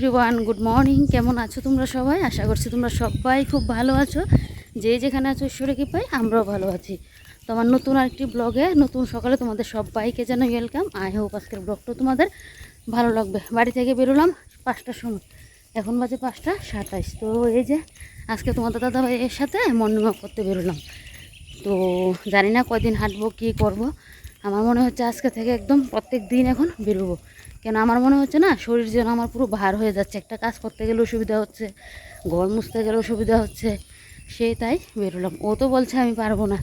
Everyone good morning কেমন আছো তোমরা সবাই? আশা করছি তোমরা সবাই খুব ভালো আছো। যে যেখানে আছো, ঈশ্বরে কি পাই আমরাও ভালো আছি। তোমার নতুন আরেকটি ব্লগে, নতুন সকালে তোমাদের সবাইকে যেন ওয়েলকাম আই হোপ আজকের ব্লগটা তোমাদের ভালো লাগবে। বাড়ি থেকে বেরোলাম পাঁচটার সময়। এখন বাজে পাঁচটা সাতাইশ। তো এই যে, আজকে তোমাদের দাদা ভাইয়ের সাথে মর্নিং ওয়াক করতে বেরোলাম। তো জানি না কয়দিন হাঁটবো, কী করব। আমার মনে হচ্ছে আজকে থেকে একদম প্রত্যেক দিন এখন বেরোবো। কেন আমার মনে হচ্ছে না, শরীর যেন আমার পুরো ভার হয়ে যাচ্ছে, একটা কাজ করতে গেলেও সুবিধা হচ্ছে, ঘর মুছতে গেলেও সুবিধা হচ্ছে সেই তাই বেরোলাম। ও তো বলছে আমি পারব না,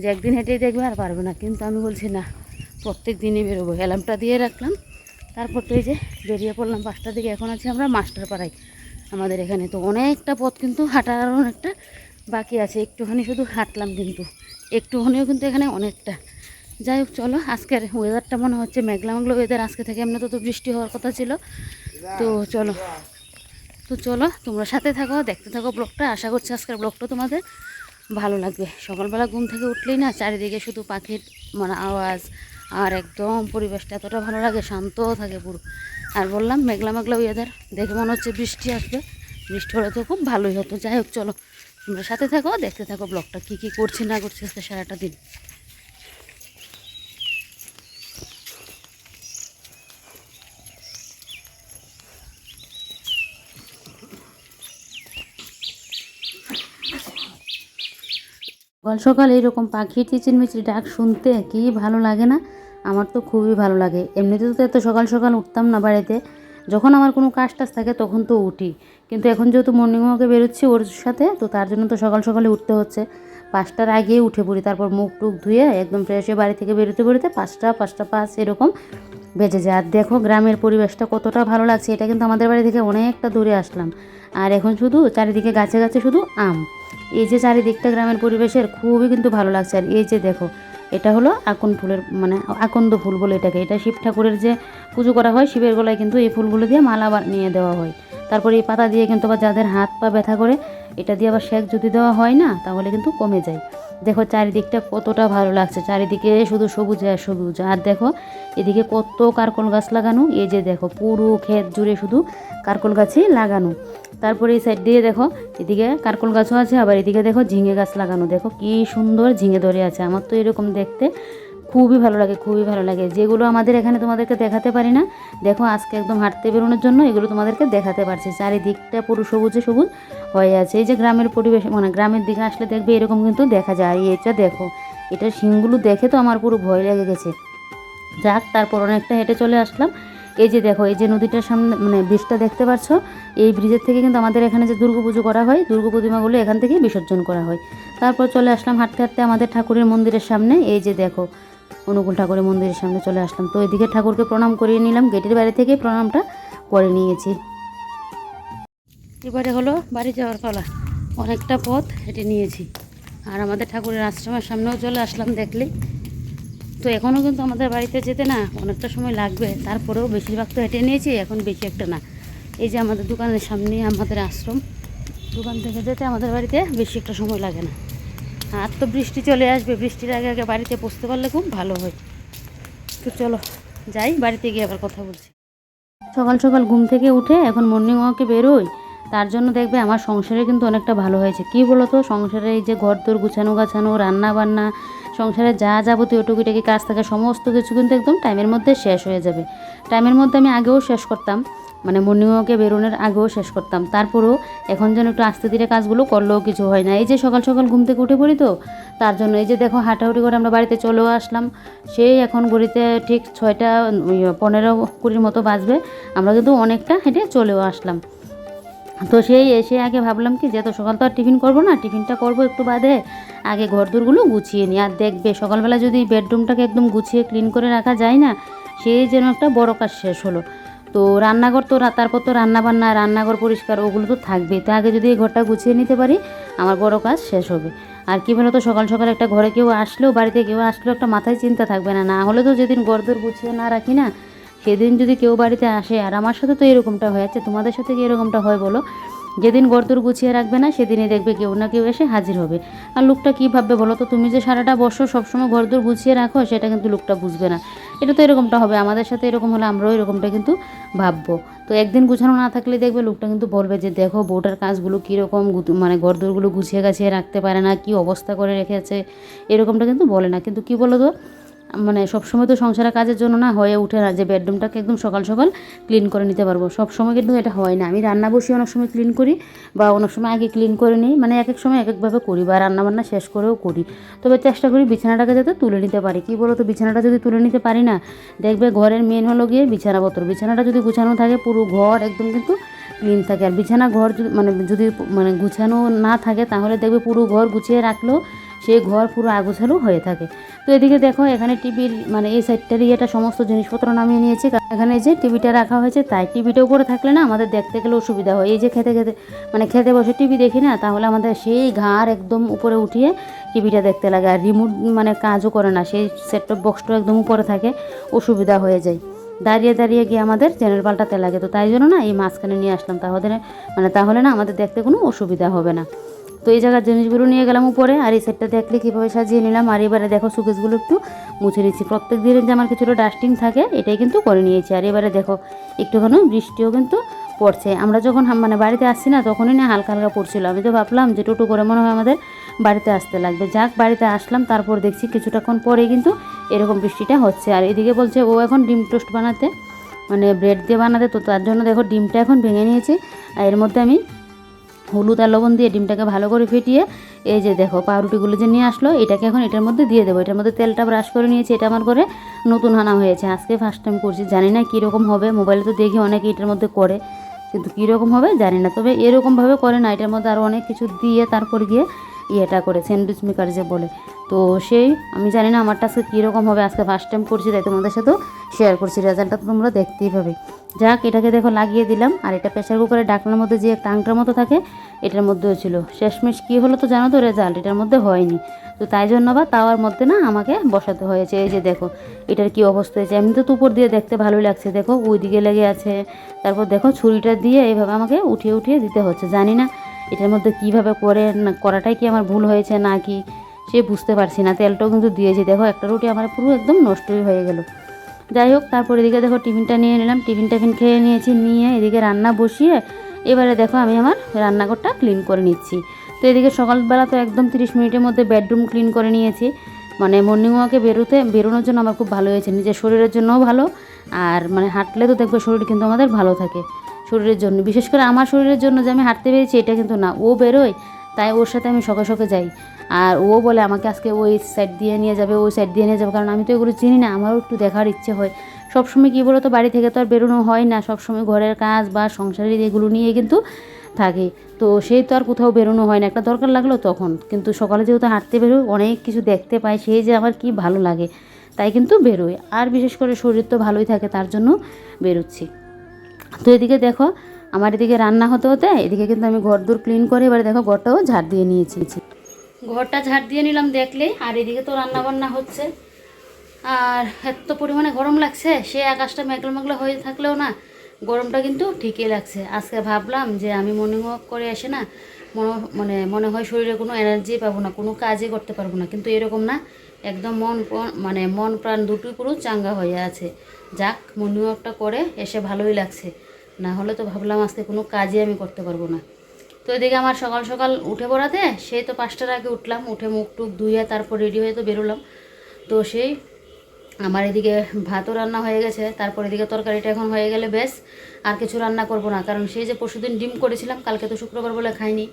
যে একদিন হেঁটেই দেখবে আর পারবে না, কিন্তু আমি বলছি না, প্রত্যেক দিনই বেরোবো। অ্যালার্মটা দিয়ে রাখলাম, তারপর তো এই যে বেরিয়ে পড়লাম পাঁচটার দিকে, এখন আছি আমরা মাস্টার পাড়ায় আমাদের এখানে। তো অনেকটা পথ কিন্তু হাঁটার অনেকটা বাকি আছে, একটুখানি শুধু হাঁটলাম কিন্তু, একটুখানিও কিন্তু এখানে অনেকটা। যাই হোক, চলো, আজকের ওয়েদারটা মনে হচ্ছে মেঘলা মেঘলা ওয়েদার আজকে থেকে এমনি তো বৃষ্টি হওয়ার কথা ছিল। তো চলো তো চলো, তোমরা সাথে থাকো, দেখতে থাকো ব্লগটা, আশা করছি আজকের ব্লগটা তোমাদের ভালো লাগবে। সকালবেলা ঘুম থেকে উঠলেই না চারিদিকে শুধু পাখির মানে আওয়াজ আর একদম পরিবেশটা এতটা ভালো লাগে শান্ত থাকে পুরো। আর বললাম, মেঘলা মেঘলা ওয়েদার দেখে মনে হচ্ছে বৃষ্টি আসবে। বৃষ্টি হলে তো খুব ভালোই হতো। যাই হোক, চলো, তোমরা সাথে থাকো, দেখতে থাকো ব্লগটা, কী কী করছি না করছি আজকে সারাটা দিন। সকাল সকাল এইরকম পাখির চিচিরমিচির ডাক শুনতে কি ভালো লাগে না? আমার তো খুবই ভালো লাগে। এমনিতে তো এত সকাল সকাল উঠতাম না বাড়িতে। যখন আমার কোনো কাজ টাজ থাকে তখন তো উঠি। কিন্তু এখন যেহেতু মর্নিং ওয়াকে বেরোচ্ছি ওর সাথে, তো তার জন্য তো সকাল সকালে উঠতে হচ্ছে। পাঁচটার আগেই উঠে পড়ি, তারপর মুখ টুক ধুয়ে একদম ফ্রেশ হয়ে বাড়ি থেকে বেরোতে বেরোতে পাঁচটা পাঁচটা পাঁচ এরকম বেজে যায়। আর দেখো গ্রামের পরিবেশটা কতটা ভালো লাগছে, এটা কিন্তু আমাদের বাড়ি থেকে অনেকটা দূরে আসলাম। আর এখন শুধু চারিদিকে গাছে গাছে শুধু আম। এই যে চারিদিকটা গ্রামের পরিবেশের খুবই কিন্তু ভালো লাগছে। আর এই যে দেখো, এটা হলো আকন ফুলের মানে আকন্দ ফুল বলে এটাকে। এটা শিব ঠাকুরের যে পুজো করা হয়, শিবের গলায় কিন্তু এই ফুলগুলো দিয়ে মালা নিয়ে দেওয়া হয়। তারপরে এই পাতা দিয়ে কিন্তু আবার যাদের হাত পা ব্যথা করে, এটা দিয়ে আবার শেক যদি দেওয়া হয় না, তাহলে কিন্তু কমে যায়। দেখো চারিদিকটা কতটা ভালো লাগছে। চারিদিকে শুধু সবুজ আর সবুজ। আর দেখো, এদিকে কত কারকল গাছ লাগানো। এই যে দেখো, পুরো ক্ষেত জুড়ে শুধু কারকল গাছই লাগানো। তারপরে এই সাইড দিয়ে দেখো, এদিকে কারকল গাছও আছে, আবার এদিকে দেখো ঝিঙে গাছ লাগানো। দেখো কি সুন্দর ঝিঙে ধরে আছে। আমার তো এরকম দেখতে খুবই ভালো লাগে, খুবই ভালো লাগে। যেগুলো আমাদের এখানে তোমাদেরকে দেখাতে পারি না, দেখো আজকে একদম হাঁটতে বেরোনোর জন্য এগুলো তোমাদেরকে দেখাতে পারছি। চারিদিকটা পুরো সবুজে সবুজ হয়ে আছে। এই যে গ্রামের পরিবেশ মানে গ্রামের দিকে আসলে দেখবে এরকম কিন্তু দেখা যায়। এটা দেখো, এটা শিংগুলো দেখে তো আমার পুরো ভয় লেগে গেছে। যাক, তারপর অনেকটা হেঁটে চলে আসলাম। এই যে দেখো, এই যে নদীটার সামনে মানে ব্রিজটা দেখতে পাচ্ছ এই ব্রিজের থেকে কিন্তু আমাদের এখানে যে দুর্গা পুজো করা হয়, দুর্গা প্রতিমাগুলো এখান থেকেই বিসর্জন করা হয়। তারপর চলে আসলাম হাঁটতে হাঁটতে আমাদের ঠাকুরের মন্দিরের সামনে। এই যে দেখো অনুকূল ঠাকুরের মন্দিরের সামনে চলে আসলাম। তো এদিকে ঠাকুরকে প্রণাম করিয়ে নিলাম, গেটের বাইরে থেকে প্রণামটা করে নিয়েছি। এবারে হলো বাড়ি যাওয়ার পালা। অনেকটা পথ হেঁটে নিয়েছি। আর আমাদের ঠাকুরের আশ্রমের সামনেও চলে আসলাম দেখলে। তো এখনও কিন্তু আমাদের বাড়িতে যেতে না অনেকটা সময় লাগবে। তারপরেও বেশিরভাগ তো হেঁটে নিয়েছি, এখন বেশি একটা না। এই যে আমাদের দোকানের সামনে আমাদের আশ্রম। দোকান থেকে যেতে আমাদের বাড়িতে বেশি একটা সময় লাগে না। আর তো বৃষ্টি চলে আসবে, বৃষ্টির আগে আগে বাড়িতে পৌঁছতে পারলে খুব ভালো হয়। তো চলো, যাই, বাড়িতে গিয়ে আবার কথা বলছি। সকাল সকাল ঘুম থেকে উঠে এখন মর্নিং ওয়াকে বেরোই। তার জন্য দেখবে আমার সংসারে কিন্তু অনেকটা ভালো হয়েছে। কি বলো তো সংসারে এই যে ঘর দোর গুছানো গাছানো রান্না বান্না সংসারে যা যাবতীয় টুকিটাকি কাজ থাকে, সমস্ত কিছু কিন্তু একদম টাইমের মধ্যে শেষ হয়ে যাবে। টাইমের মধ্যে আমি আগেও শেষ করতাম। মানে মর্নিং ওয়াকে বেরোনোর আগেও শেষ করতাম। তারপরেও এখন যেন একটু আস্তে ধীরে কাজগুলো করলেও কিছু হয় না। এই যে সকাল সকাল ঘুম থেকে উঠে পড়ি তো, তার জন্য এই যে দেখো হাঁটাহুটি করে আমরা বাড়িতে চলেও আসলাম। সেই এখন ঘড়িতে ঠিক ছয়টা পনেরো কুড়ির মতো বাজবে। আমরা কিন্তু অনেকটা হেঁটে চলেও আসলাম। তো সেই এসে আগে ভাবলাম কি যে তো সকাল তো আর টিফিন করব না, টিফিনটা করব একটু বাদে আগে ঘর ঘরদোরগুলো গুছিয়ে নিই। আর দেখবে সকালবেলা যদি বেডরুমটাকে একদম গুছিয়ে ক্লিন করে রাখা যায় না, সেই যেন একটা বড় কাজ শেষ হলো। তো রান্নাঘর তো তারপর তো রান্না বান্না রান্নাঘর পরিষ্কার, ওগুলো তো থাকবেই। তো আগে যদি এই ঘরটা গুছিয়ে নিতে পারি, আমার বড় কাজ শেষ হবে। আর কী বলতো, সকাল সকাল একটা ঘরে কেউ আসলেও, বাড়িতে কেউ আসলেও একটা মাথায় চিন্তা থাকবে না। না হলে তো যেদিন ঘরদোর গুছিয়ে না রাখি না, সেদিন যদি কেউ বাড়িতে আসে, আর আমার সাথে তো এরকমটা হয়ে যাচ্ছে তোমাদের সাথে কি এরকমটা হয় বলো? যেদিন গর্দর গুছিয়ে রাখবে না, সেদিনই দেখবে কেউ না কেউ এসে হাজির হবে। আর লোকটা কী ভাববে বলো তো? তুমি যে সারাটা বছর সবসময় গর্দর গুছিয়ে রাখো, সেটা কিন্তু লোকটা বুঝবে না। এটা তো এরকমটা হবে, আমাদের সাথে এরকম হলে আমরাও এরকমটা কিন্তু ভাববো। তো একদিন গুছানো না থাকলে দেখবে লোকটা কিন্তু বলবে যে, দেখো, বউটার কাজগুলো কীরকম মানে গর্দরগুলো গুছিয়ে গাছিয়ে রাখতে পারে না, কি অবস্থা করে রেখেছে? এরকমটা কিন্তু বলে না। কিন্তু কি বলো তো? মানে সবসময় তো সংসারের কাজের জন্য না হয়ে উঠে না যে বেডরুমটাকে একদম সকাল সকাল ক্লিন করে নিতে পারব। সবসময় কিন্তু এটা হয় না। আমি রান্না বসিয়ে অনেক সময় ক্লিন করি বা অনেক সময় আগে ক্লিন করে নিই। মানে এক এক সময় এক একভাবে করি বা রান্নাবান্না শেষ করেও করি। তবে চেষ্টা করি বিছানাটাকে যাতে তুলে নিতে পারি। কী বলো তো বিছানাটা যদি তুলে নিতে পারি না, দেখবে ঘরের মেন হলো গিয়ে বিছানাপত্র বিছানাটা যদি গুছানো থাকে, পুরো ঘর একদম কিন্তু ক্লিন থাকে। আর বিছানা ঘর মানে যদি মানে গুছানো না থাকে, তাহলে দেখবে পুরো ঘর গুছিয়ে রাখলেও সেই ঘর পুরো আগুছালো হয়ে থাকে। তো এদিকে দেখো, এখানে টিভির মানে এই সাইডটার ইয়েটা সমস্ত জিনিসপত্র নামিয়ে নিয়েছি। এখানে যে টিভিটা রাখা হয়েছে, তাই টিভিটা উপরে থাকলে না আমাদের দেখতে গেলে অসুবিধা হয়। এই যে খেতে খেতে মানে খেতে বসে টিভি দেখি না, তাহলে আমাদের সেই ঘাড় একদম উপরে উঠিয়ে টিভিটা দেখতে লাগে। আর রিমোট মানে কাজও করে না, সেই সেটটপ বক্সটা একদম উপরে থাকে, অসুবিধা হয়ে যায়। দাঁড়িয়ে দাঁড়িয়ে গিয়ে আমাদের চ্যানেল পাল্টাতে লাগে। তো তাই জন্য না এই মাঝখানে নিয়ে আসলাম। তাহলে মানে তাহলে না আমাদের দেখতে কোনো অসুবিধা হবে না। তো এই জায়গার জিনিসগুলো নিয়ে গেলাম উপরে, আর এই সেটটা দেখলে কীভাবে সাজিয়ে নিলাম। আর এবারে দেখো সুকেসগুলো একটু মুছে নিচ্ছি। প্রত্যেক দিনের যে আমার কিছুটা ডাস্টিং থাকে, এটাই কিন্তু করে নিয়েছি। আর এবারে দেখো, একটুখানি বৃষ্টিও কিন্তু পড়ছে। আমরা যখন মানে বাড়িতে আসছি না, তখনই না হালকা হালকা পড়ছিল। আমি তো ভাবলাম যে টোটো করে মনে হয় আমাদের বাড়িতে আসতে লাগবে। যাক, বাড়িতে আসলাম, তারপর দেখছি কিছুটাক্ষণ পরে কিন্তু এরকম বৃষ্টিটা হচ্ছে। আর এদিকে বলছে, ও এখন ডিম টোস্ট বানাতে মানে ব্রেড দিয়ে বানাতে। তো তার জন্য দেখো, ডিমটা এখন ভেঙে নিয়েছি। আর এর মধ্যে আমি হলুদ আর লবণ দিয়ে ডিমটাকে ভালো করে ফেটিয়ে এই যে দেখো পাউরুটিগুলো যে নিয়ে আসলো, এটাকে এখন এটার মধ্যে দিয়ে দেবো। এটার মধ্যে তেলটা ব্রাশ করে নিয়েছি, এটা আমার করে নতুন হানা হয়েছে। আজকে ফার্স্ট টাইম করছি, জানি না কীরকম হবে মোবাইলে তো দেখি অনেকে এটার মধ্যে করে, কিন্তু কীরকম হবে জানি না। তবে এরকমভাবে করে না, এটার মধ্যে আরও অনেক কিছু দিয়ে তারপর গিয়ে ইয়েটা করে স্যান্ডউইচ মেকার যে বলে। তো সেই, আমি জানি না আমারটা আজকে কীরকম হবে, আজকে ফার্স্ট টাইম করছি, তাই তোমাদের সাথেও শেয়ার করছি, রেজাল্টটা তো তোমরা দেখতেই পাবে। যাক, এটাকে দেখো লাগিয়ে দিলাম, আর এটা প্রেশার কুকারে ডাকনার মধ্যে যে একটা আংটার মতো থাকে, এটার মধ্যেও ছিল। শেষমেশ কী হলো তো জানো তো রেজাল্ট এটার মধ্যে হয়নি। তো তাই জন্য বা তাওয়ার মধ্যে না আমাকে বসাতে হয়েছে, এই যে দেখো, এটার কি অবস্থা হয়েছে। এমনি তো উপর দিয়ে দেখতে ভালোই লাগছে, দেখো ওই দিকে লেগে আছে। তারপর দেখো, ছুরিটা দিয়ে এইভাবে আমাকে উঠিয়ে উঠিয়ে দিতে হচ্ছে, জানি না এটার মধ্যে কীভাবে করে করাটাই কি আমার ভুল হয়েছে না কি সে বুঝতে পারছি না। তেলটাও কিন্তু দিয়েছি। দেখো, একটা রুটি আমার পুরো একদম নষ্টই হয়ে গেল। যাই হোক, তারপর এদিকে দেখো, টিফিনটা নিয়ে নিলাম। টিফিন টাফিন খেয়ে নিয়েছি, নিয়ে এদিকে রান্না বসিয়ে এবারে দেখো, আমি আমার রান্নাঘরটা ক্লিন করে নিচ্ছি। তো এদিকে সকালবেলা তো একদম তিরিশ মিনিটের মধ্যে বেডরুম ক্লিন করে নিয়েছি। মানে মর্নিং ওয়াকে বেরোতে, বেরোনোর জন্য আমার খুব ভালো হয়েছে। নিজের শরীরের জন্যও ভালো। আর মানে হাঁটলে তো দেখবে শরীর কিন্তু আমাদের ভালো থাকে। শরীরের জন্য, বিশেষ করে আমার শরীরের জন্য যে আমি হাঁটতে পেরেছি, এটা কিন্তু না। ও বেরোয় তাই ওর সাথে আমি সকে সকে যাই। আর ও বলে আমাকে আজকে ওই সাইড দিয়ে নিয়ে যাবে, ওই সাইড দিয়ে নিয়ে যাবে, কারণ আমি তো এগুলো চিনি না, আমারও একটু দেখার ইচ্ছে হয়। সবসময় কী বলো তো বাড়ি থেকে তো আর বেরোনো হয় না, সবসময় ঘরের কাজ বা সংসারের এগুলো নিয়ে কিন্তু থাকে। তো সেই তো আর কোথাও বেরোনো হয় না, একটা দরকার লাগল তখন। কিন্তু সকালে যেহেতু হাঁটতে বেরোই, অনেক কিছু দেখতে পাই সেই যে আমার কি ভালো লাগে, তাই কিন্তু বেরোয় আর বিশেষ করে শরীর তো ভালোই থাকে, তার জন্য বেরোচ্ছি। তো এদিকে দেখো আমার এদিকে রান্না হতে হতে এদিকে কিন্তু আমি ঘর দূর ক্লিন করে এবারে দেখো ঘরটাও ঝাড় দিয়ে নিয়েছি। ঘরটা ঝাড় দিয়ে নিলাম দেখলে, আর এদিকে তো রান্না বান্না হচ্ছে। আর এত পরিমাণে গরম লাগছে, সে আকাশটা মেঘলা মেঘলা হয়ে থাকলেও না, গরমটা কিন্তু ঠিকই লাগছে। আজকে ভাবলাম যে আমি মর্নিং ওয়াক করে এসে না, মনে মানে মনে হয় শরীরে কোনো এনার্জি পাবো না, কোনো কাজই করতে পারব না। কিন্তু এরকম না, একদম মন মানে মন প্রাণ দুটোই পুরো চাঙ্গা হয়ে আছে। যাক, মর্নিং ওয়াকটা করে এসে ভালোই লাগছে। না হলে তো ভাবলাম আজকে কোনো কাজই আমি করতে পারব না। তো এদিকে আমার সকাল সকাল উঠে পড়াতে, সেই তো পাঁচটার আগে উঠলাম, উঠে মুখ টুক ধুয়ে তারপর রেডি হয়ে তো বেরোলাম। তো সেই আমার এদিকে ভাতও রান্না হয়ে গেছে, তারপর এদিকে তরকারিটা এখন হয়ে গেলে বেশ, আর কিছু রান্না করব না। কারণ সেই যে পরশুদিন ডিম করেছিলাম, কালকে তো শুক্রবার বলে খাইনি।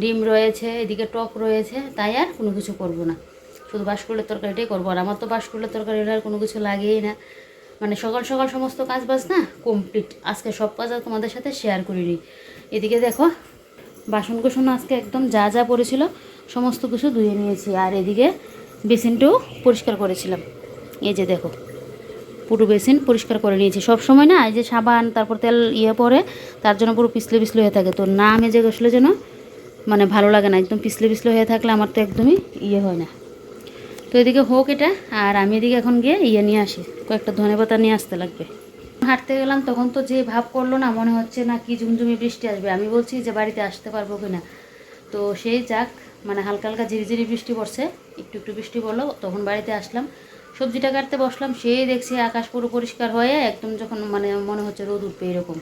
ডিম রয়েছে, এদিকে টক রয়েছে, তাই আর কোনো কিছু করব না। শুধু বাসকুলের তরকারিটাই করব, আর আমার তো বাসকুলের তরকারিটা আর কোনো কিছু লাগেই না। মানে সকাল সকাল সমস্ত কাজ বাজ না কমপ্লিট আজকে সব কাজ আর তোমাদের সাথে শেয়ার করিনি। এদিকে দেখো, বাসন কুসন আজকে একদম যা যা পড়েছিল, সমস্ত কিছু ধুয়ে নিয়েছি। আর এদিকে বেসিনটাও পরিষ্কার করেছিলাম। এই যে দেখো, পুরো বেসিন পরিষ্কার করে নিয়েছি। সব সময় না, এই যে সাবান, তারপর তেল ইয়ে পরে, তার জন্য পুরো পিছলে পিছলে হয়ে থাকে। তো না মেজে গেছলে যেন মানে ভালো লাগে না, একদম পিছলে পিছলে হয়ে থাকলে আমার তো একদমই ইয়ে হয় না। তো এদিকে হোক এটা, আর আমি এদিকে এখন গিয়ে ইয়ে নিয়ে আসি, কয়েকটা ধনে পাতা নিয়ে আসতে লাগবে। হাঁটতে গেলাম, তখন তো যে ভাব করল না, মনে হচ্ছে না কি ঝুমঝুমি বৃষ্টি আসবে। আমি বলছি যে বাড়িতে আসতে পারব কি না তো সেই যাক মানে হালকা হালকা ঝিরিঝিরি বৃষ্টি পড়ছে, একটু একটু বৃষ্টি পড়ল, তখন বাড়িতে আসলাম। সবজিটা কাটতে বসলাম, সেই দেখছি আকাশ পুরো পরিষ্কার হয়ে একদম যখন মানে মনে হচ্ছে রোদ উঠবে এরকম।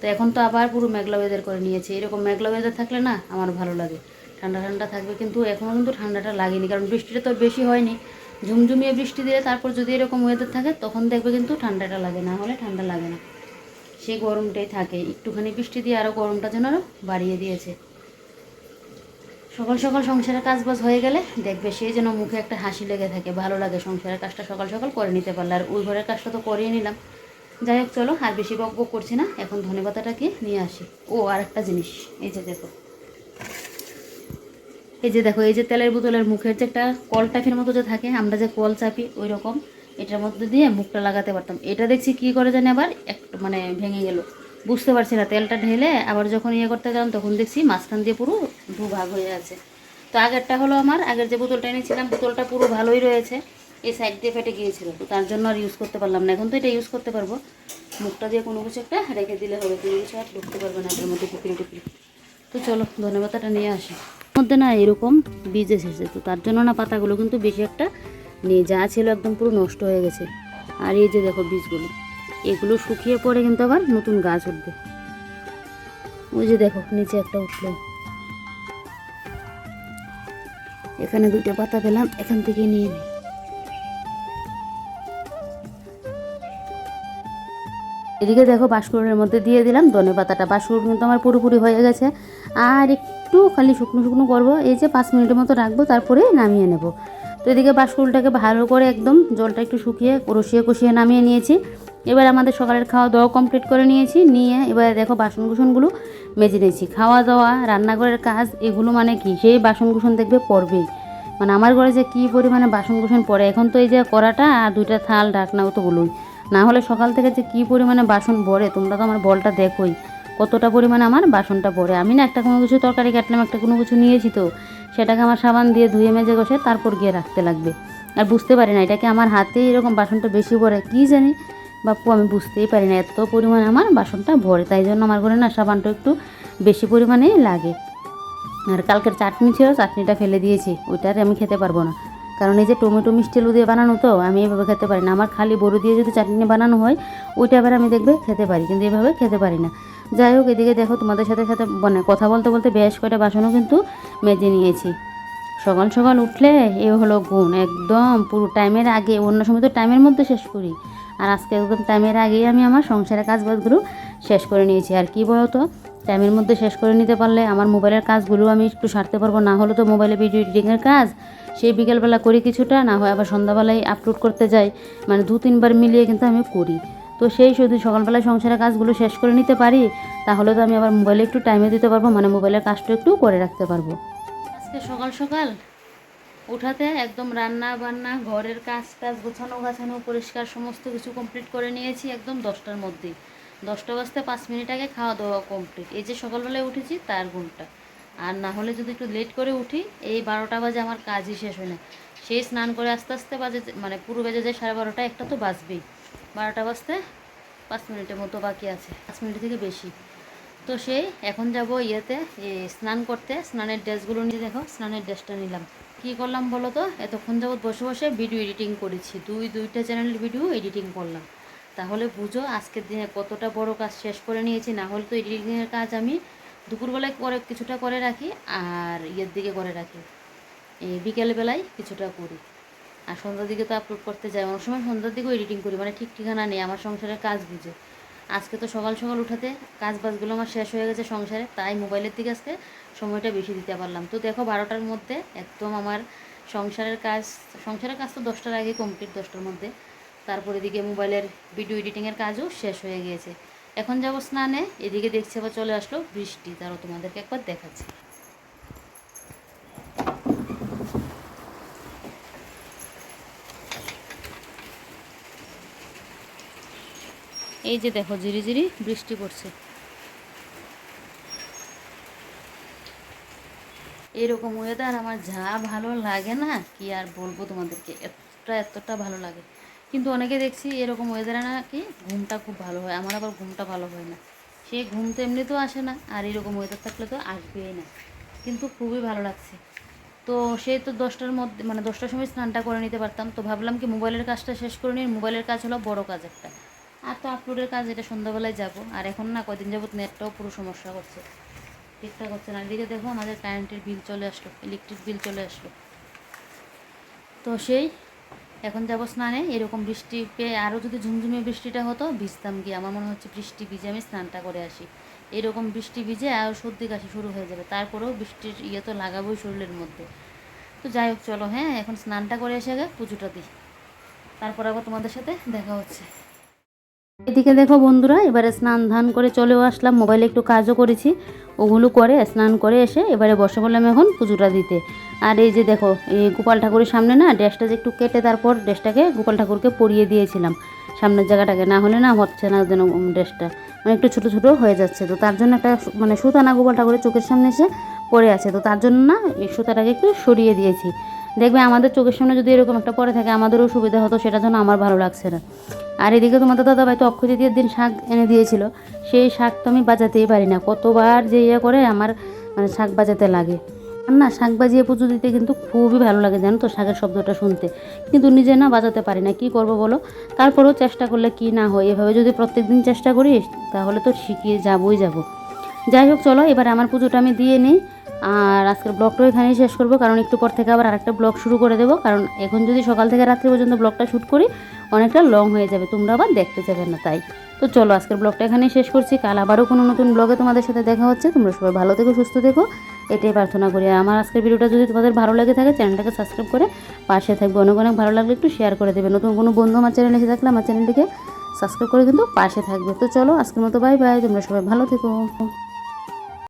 তো এখন তো আবার পুরো মেঘলা ওয়েদার করে নিয়েছে। এরকম মেঘলা ওয়েদার থাকলে না আমার ভালো লাগে। ঠান্ডা ঠান্ডা থাকবে, কিন্তু এখনও কিন্তু ঠান্ডাটা লাগেনি, কারণ বৃষ্টিটা তো বেশি হয়নি। ঝুমঝুমিয়ে বৃষ্টি দিলে তারপর যদি এরকম ওয়েদার থাকে, তখন দেখবে কিন্তু ঠান্ডাটা লাগে, না হলে ঠান্ডা লাগে না। সেই গরমটাই থাকে, একটুখানি বৃষ্টি দিয়ে আরও গরমটা যেন আরও বাড়িয়ে দিয়েছে। সকাল সকাল সংসারের কাজ বাজ হয়ে গেলে দেখবে সেই যেন মুখে একটা হাসি লেগে থাকে, ভালো লাগে, সংসারের কাজটা সকাল সকাল করে নিতে পারলে। আর ওই ঘরের কাজটা তো করিয়ে নিলাম। যাই হোক, চলো, আর বেশি বক করছি না, এখন ধনেপাতাটাকে নিয়ে আসি। ও আর একটা জিনিস, এই যে দেখো। এই যে দেখো, এই যে তেলের বোতলের মুখের যে একটা কল টাইপের মতো যে থাকে, আমরা যে কল চাপি ওই রকম, এটার মধ্যে দিয়ে মুখটা লাগাতে পারতাম। এটা দেখছি কি করে জানি আবার একটু মানে ভেঙে গেল। বুঝতে পারছি না, তেলটা ঢেলে আবার যখন ইয়ে করতে গেলাম, তখন দেখছি মাঝখান দিয়ে পুরো দু ভাগ হয়ে আছে। তো আগেরটা হলো আমার, আগের যে বোতলটা এনেছিলাম, বোতলটা পুরো ভালোই রয়েছে। এই সাইড দিয়ে ফেটে গিয়েছিল, তো তার জন্য আর ইউজ করতে পারলাম না। এখন তো এটা ইউজ করতে পারব। মুখটা দিয়ে কোনো কিছু একটা রেখে দিলে হবে, কোনো কিছু আর ঢুকতে পারবে না, এটার মধ্যে টুকরি টুকরি। তো চলো ধনেপাতাটা নিয়ে আসি। মধ্যে না এরকম বীজ এসেছে। তো তার জন্য না পাতাগুলো কিন্তু বেশি একটা নেই, যা ছিল একদম পুরো নষ্ট হয়ে গেছে। আর এই যে দেখো বীজগুলো, এগুলো শুকিয়ে পড়ে কিন্তু আবার নতুন গাছ উঠবে। ওই যে দেখো, নিচে একটা উঠল। এখানে দুইটা পাতা পেলাম, এখান থেকে নিয়ে নিই এদিকে দেখো বাঁশকুড়ের মধ্যে দিয়ে দিলাম, ধনে পাতাটা। বাঁশকুড় কিন্তু আমার পুরোপুরি হয়ে গেছে। আর একটু খালি শুকনো শুকনো করব, এই যে পাঁচ মিনিটের মতো রাখব, তারপরে নামিয়ে নেব। তো এদিকে বাঁশকুড়টাকে ভালো করে একদম জলটা একটু শুকিয়ে, কষিয়ে কষিয়ে নামিয়ে নিয়েছি। এবার আমাদের সকালের খাওয়া দাওয়া কমপ্লিট করে নিয়েছি, নিয়ে এবার দেখো বাসন কুসনগুলো মেজে নিয়েছি। খাওয়া দাওয়া, রান্নাঘরের কাজ, এগুলো মানে কি? সেই বাসন কুসন দেখবে পড়বেই মানে আমার ঘরে যে কী পরিমাণে বাসন কুসন পড়ে, এখন তো এই যে কড়াটা আর দুইটা থাল, ঢাকনা অতগুলোই না হলে সকাল থেকে যে কী পরিমাণে বাসন ভরে তোমরা তো আমার বলটা দেখোই। কতটা পরিমাণে আমার বাসনটা ভরে আমি না একটা কোনো কিছু তরকারি কাটলাম, একটা কোনো কিছু নিয়েছি তো। সেটাকে আমার সাবান দিয়ে ধুয়ে মেজে বসে তারপর গিয়ে রাখতে লাগবে। আর বুঝতে পারি না এটাকে আমার হাতে এরকম বাসনটা বেশি ভরে কী জানি? বাপু, আমি বুঝতেই পারি না, এত পরিমাণে আমার বাসনটা ভরে তাই জন্য আমার ঘরে না সাবানটা একটু বেশি পরিমাণেই লাগে। আর কালকের চাটনি ছিল, চাটনিটা ফেলে দিয়েছি ওইটা আর আমি খেতে পারব না। কারণ এই যে টমেটো মিষ্টি আলু দিয়ে বানানো তো, আমি এভাবে খেতে পারি না। আমার খালি বড়ি দিয়ে যদি চাটনি বানানো হয়, ওইটা আবার আমি দেখবে খেতে পারি, কিন্তু এভাবে খেতে পারি না। যাই হোক, এদিকে দেখো তোমাদের সাথে সাথে মানে কথা বলতে বলতে বেশ কয়টা বাসনও কিন্তু মেজে নিয়েছি। সকাল সকাল উঠলে এ হলো গুণ একদম পুরো টাইমের আগে, অন্য সময় তো টাইমের মধ্যে শেষ করি। আর আজকে একদম টাইমের আগেই আমি আমার সংসারের কাজবাজগুলো শেষ করে নিয়েছি। আর কি বলতো, টাইমের মধ্যে শেষ করে নিতে পারলে আমার মোবাইলের কাজগুলো আমি একটু সারতে পারব, না হলে তো মোবাইলে ভিডিও এডিটিংয়ের কাজ সেই বিকেলবেলা করি কিছুটা, না হয় আবার সন্ধ্যাবেলায় আপলোড করতে যাই। মানে দু, তিনবার মিলিয়ে কিন্তু আমি করি। তো সেই শুধু সকালবেলায় সংসারের কাজগুলো শেষ করে নিতে পারি, তাহলে তো আমি আবার মোবাইলে একটু টাইমে দিতে পারব মানে মোবাইলের কাজটা একটু করে রাখতে পারব। আজকে সকাল সকাল উঠাতে একদম রান্না বান্না, ঘরের কাজ টাজ গোছানো গাছানো, পরিষ্কার সমস্ত কিছু কমপ্লিট করে নিয়েছি একদম দশটার মধ্যে দশটা বাজতে পাঁচ মিনিট আগে খাওয়া দাওয়া কমপ্লিট এই যে সকালবেলায় উঠেছি, তার গুণটা আর না হলে যদি একটু লেট করে উঠি, এই বারোটা বাজে আমার কাজই শেষ হয় না। সেই স্নান করে আস্তে আস্তে বাজে মানে পুরো বেজে যায় সাড়ে বারোটা, একটা তো বাজবেই। বারোটা বাজতে পাঁচ মিনিটের মতো বাকি আছে, পাঁচ মিনিট থেকে বেশি। তো সেই এখন যাব ইয়েতে স্নান করতে। স্নানের ড্রেসগুলো নিয়ে দেখো, স্নানের ড্রেসটা নিলাম। কি করলাম বলো তো? এতক্ষণ যাবত বসে বসে ভিডিও এডিটিং করেছি। দুই দুইটা চ্যানেলের ভিডিও এডিটিং করলাম। তাহলে বুঝো আজকের দিনে কতটা বড় কাজ শেষ করে নিয়েছি। না হলে তো এডিটিংয়ের কাজ আমি দুপুরবেলায় করে কিছুটা করে রাখি আর ইয়ের দিকে করে রাখি। বিকেলবেলায় কিছুটা করি। আর সন্ধ্যার দিকে তো আপলোড করতে যাই। অনেক সময় সন্ধ্যার দিকেও এডিটিং করি মানে ঠিক ঠিকানা নেই, আমার সংসারের কাজ বুঝে। আজকে তো সকাল সকাল উঠাতে কাজ বাজগুলো আমার শেষ হয়ে গেছে সংসারে, তাই মোবাইলের দিকে আজকে সময়টা বেশি দিতে পারলাম। তো দেখো বারোটার মধ্যে একদম আমার সংসারের কাজ সংসারের কাজ তো দশটার আগে কমপ্লিট দশটার মধ্যে। তারপরে দিকে মোবাইলের ভিডিও এডিটিংয়ের কাজও শেষ হয়ে গিয়েছে। এখন যাব স্নানে, এদিকে দেখছি আবার চলে আসলো বৃষ্টি, তারও তোমাদেরকে একবার দেখাচ্ছি। এই যে দেখো, ঝিরি ঝিরি বৃষ্টি পড়ছে। এরকম ওয়েদার আমার যা ভালো লাগে না, কি আর বলব তোমাদেরকে, এতটা এতটা ভালো লাগে। কিন্তু অনেকে দেখছি এরকম ওয়েদারে নাকি ঘুমটা খুব ভালো হয়। আমার আবার ঘুমটা ভালো হয় না। সে ঘুম তো এমনিতেও আসে না, আর এরকম ওয়েদার থাকলে তো আসবেই না। কিন্তু খুবই ভালো লাগছে। তো সে তো দশটার মধ্যে মানে দশটার সময় স্নানটা করে নিতে পারতাম। তো ভাবলাম কি মোবাইলের কাজটা শেষ করে নিই। মোবাইলের কাজ হলো বড় কাজ একটা। আর তো আপলোডের কাজ এটা সন্ধ্যাবেলায় যাব। আর এখন না কদিন যাবত নেটটাও পুরো সমস্যা করছে। ঠিকঠাক হচ্ছে না। এদিকে দেখো আমাদের কারেন্টের বিল চলে আসলো ইলেকট্রিক বিল চলে আসলো। তো সেই এখন যাব স্নানে, এরকম বৃষ্টি পেয়ে আরও যদি ঝুমঝুমে বৃষ্টিটা হতো, ভিজতাম গিয়ে। আমার মনে হচ্ছে বৃষ্টি ভিজে আমি স্নানটা করে আসি। এরকম বৃষ্টি ভিজে আর সর্দি কাশি শুরু হয়ে যাবে। তারপরেও বৃষ্টির ইয়ে তো লাগাবোই শরীরের মধ্যে। তো যাই হোক, চলো হ্যাঁ এখন স্নানটা করে এসে আগে পুজোটা দিই। তারপর আবার তোমাদের সাথে দেখা হচ্ছে। এদিকে দেখো বন্ধুরা, এবারে স্নান ধান করে চলেও আসলাম। মোবাইলে একটু কাজও করেছি, ওগুলো করে স্নান করে এসে এবারে বসে বললাম এখন পুজোটা দিতে। আর এই যে দেখো, এই গোপাল ঠাকুরের সামনে না, ড্রেসটা যে একটু কেটে তারপর ড্রেসটাকে গোপাল ঠাকুরকে পরিয়ে দিয়েছিলাম। সামনের জায়গাটাকে, না হলে না হচ্ছে না যেন ড্রেসটা মানে একটু ছোটো ছোটো হয়ে যাচ্ছে। তো তার জন্য একটা মানে সুতানা গোপাল ঠাকুরের চোখের সামনে এসে পড়ে আছে। তো তার জন্য না, এই সুতাটাকে একটু সরিয়ে দিয়েছি। দেখবে আমাদের চোখের সামনে যদি এরকম একটা পরে থাকে, আমাদেরও সুবিধা হতো, সেটা জন্য আমার ভালো লাগছে না। আর এদিকে তোমাদের দাদা ভাই তো অক্ষয় তৃতীয়ার দিন শাক এনে দিয়েছিল। সেই শাক তো আমি বাজাতেই পারি না। কতবার যে ইয়ে করে আমার মানে শাক বাজাতে লাগে। আর না, শাক বাজিয়ে পুজো দিতে কিন্তু খুবই ভালো লাগে, জানো তো, শাকের শব্দটা শুনতে। কিন্তু নিজে না বাজাতে পারি না। কি করব বলো? তারপরেও চেষ্টা করলে কি না হয়? এভাবে যদি প্রত্যেক দিন চেষ্টা করি তাহলে তো শিখিয়ে যাবই যাব। যাই হোক, চলো, এবার আমার পুজোটা আমি দিয়ে নিই। আর আজকের ব্লগটাও এখানেই শেষ করব। কারণ একটু পর থেকে আবার আরেকটা ব্লগ শুরু করে দেবো। কারণ এখন যদি সকাল থেকে রাত্রি পর্যন্ত ব্লগটা শ্যুট করি অনেকটা লং হয়ে যাবে, তোমরা আবার দেখতে যাবে না তাই। তো চলো আজকের ব্লগটা এখানেই শেষ করছি, কাল আবারও কোনো নতুন ব্লগে তোমাদের সাথে দেখা হচ্ছে, তোমরা সবাই ভালো থেকো, সুস্থ থেকো, এটাই প্রার্থনা করি। আর আমার আজকের ভিডিওটা যদি তোমাদের ভালো লেগে থাকে, চ্যানেলটাকে সাবস্ক্রাইব করে পাশে থাকবে। অনেক অনেক ভালো লাগলে একটু শেয়ার করে দেবে। নতুন কোনো বন্ধু আমার চ্যানেলে এসে থাকলে আমার চ্যানেলটিকে সাবস্ক্রাইব করে কিন্তু পাশে থাকবে। তো চলো আজকের মতো বাই বাই তোমরা সবাই ভালো থেকো।